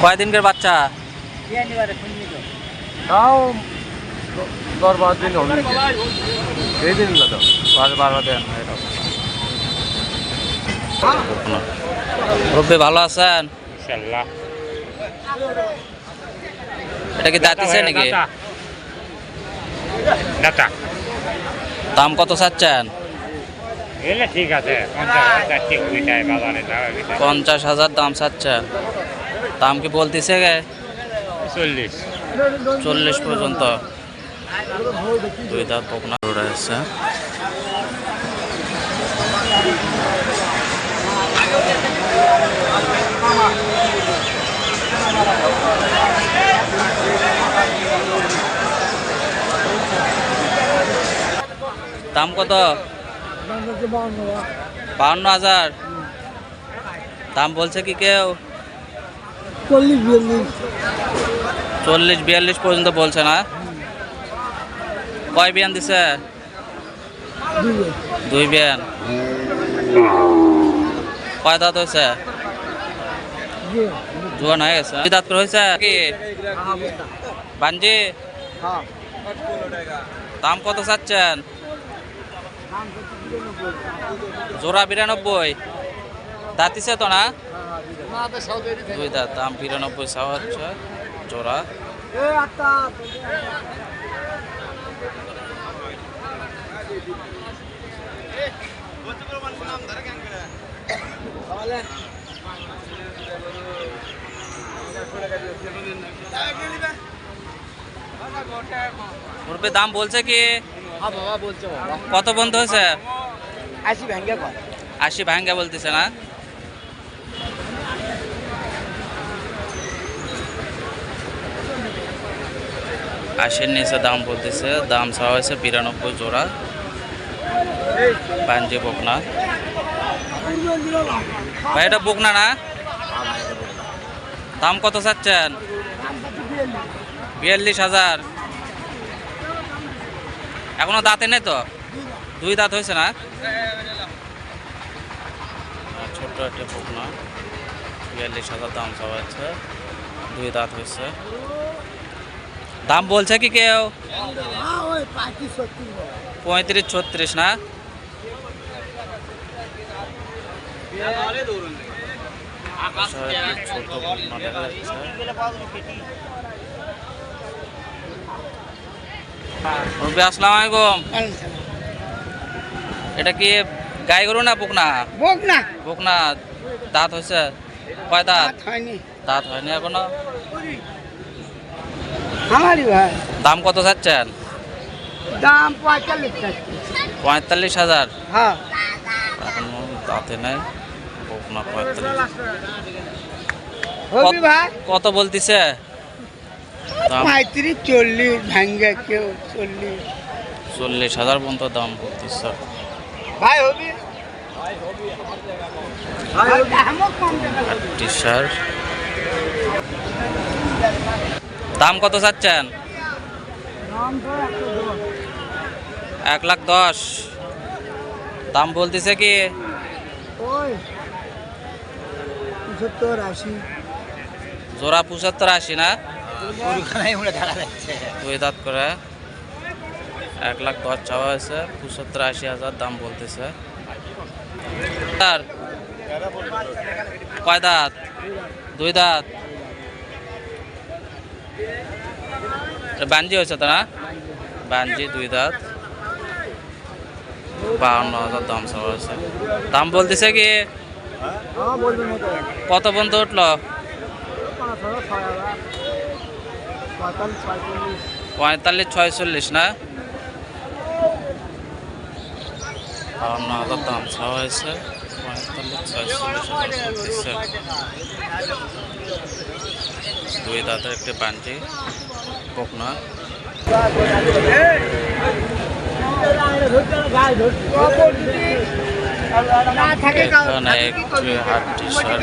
কয়দিনকার বাচ্চা? তাও দশ বারো দিন হবে এই দিন তো পাঁচ বারো দিন রব্বি ভালো আছেন? এটা কি দাঁতিছে নাকি? দাম কত চাচ্ছেন? ঠিক আছে পঞ্চাশ হাজার দাম চাচ্ছেন। দাম কি বলতেছে গে? চল্লিশ। চল্লিশ পর্যন্ত। দুই দাঁত বকনা। রয়েছে। দাম কত? বাউন্ন হাজার। দাম বলছে কি কেউ? চল্লিশ বিয়াল্লিশ চল্লিশ বিয়াল্লিশ পর্যন্ত বলছে না? কয় বিয়ান দিছে? দুই বিয়ান। কয় দাঁত হয়েছে? জোয়ান হয়ে গেছে। দাঁত করে হয়েছে? কি? বাঞ্জি দাম কত চাচ্ছেন? জোড়া বিরানব্বই। দাঁতিছে তো না? দুই দাঁত, দাম বিরানব্বই, চাওয়া হচ্ছে। জোড়া। দাম বলছে কি? কত বন্ধ হয়েছে? আসি ভেঙ্গে আশি ভাঙ্গা বলতেছে না? আশির নিচে দাম বলতেছে দাম চাওয়া হয়েছে বিরানব্বই জোড়া। পাঞ্জি বকনা ভাই এটা বকনা না? দাম কত চাচ্ছেন? বিয়াল্লিশ হাজার। এখনও দাঁতে নেই তো? দুই দাঁত হয়েছে না? ছোট্ট একটা বকনা বিয়াল্লিশ হাজার দাম চাওয়া হচ্ছে দুই দাঁত হয়েছে। দাম বলছে কি কেউ? পঁয়ত্রিশ ছত্রিশ না? ছোট দেখা যাচ্ছে। মুরব্বী, আসসালামু আলাইকুম। এটা কি গাই গরু না বকনা। বক না বকনা দাঁত হয়েছে? কয় দাঁত? হয়নি। দাঁত হয়নি এখনও? আমারই ভাই। দাম কত চাচ্ছেন? দাম পঁয়তাল্লিশ পঁয়তাল্লিশ হাজার? হ্যাঁ। এখনও দাঁতে নেই বকনা পঁয়তাল্লিশ। কত বলতিছে? পঁয়ত্রিশ চল্লিশ ভেঙ্গে কেউ চল্লিশ। চল্লিশ হাজার পর্যন্ত দাম ভাই হবি? টি শার্ট দাম কত চাচ্ছেন? এক লাখ দশ। দাম বলতেছে কি? জোড়া পঁচাত্তর আশি না? দুই দাঁত করে এক লাখ দশ চাওয়া হয়েছে পঁচাত্তর আশি হাজার দাম বলতেছে। কয় দাঁত? দুই দাঁত। বাঞ্জি হয়েছে তো না? বাঞ্জি দুই দাঁত। বাহান্ন হাজার দাম চাওয়া হয়েছে। দাম বলতেছে কি? হ্যাঁ কত বন্ধু উঠল পাঁচ হাজার ছয় হাজার পঁয়তাল্লিশ ছয়চল্লিশ। না? হাজার দাম চাওয়া হয়েছে। পঁয়তাল্লিশ ছয়চল্লিশ দুই দাঁতের একটি পাঞ্জি বকনা। না থাকে এখানে একটি হাটটি সার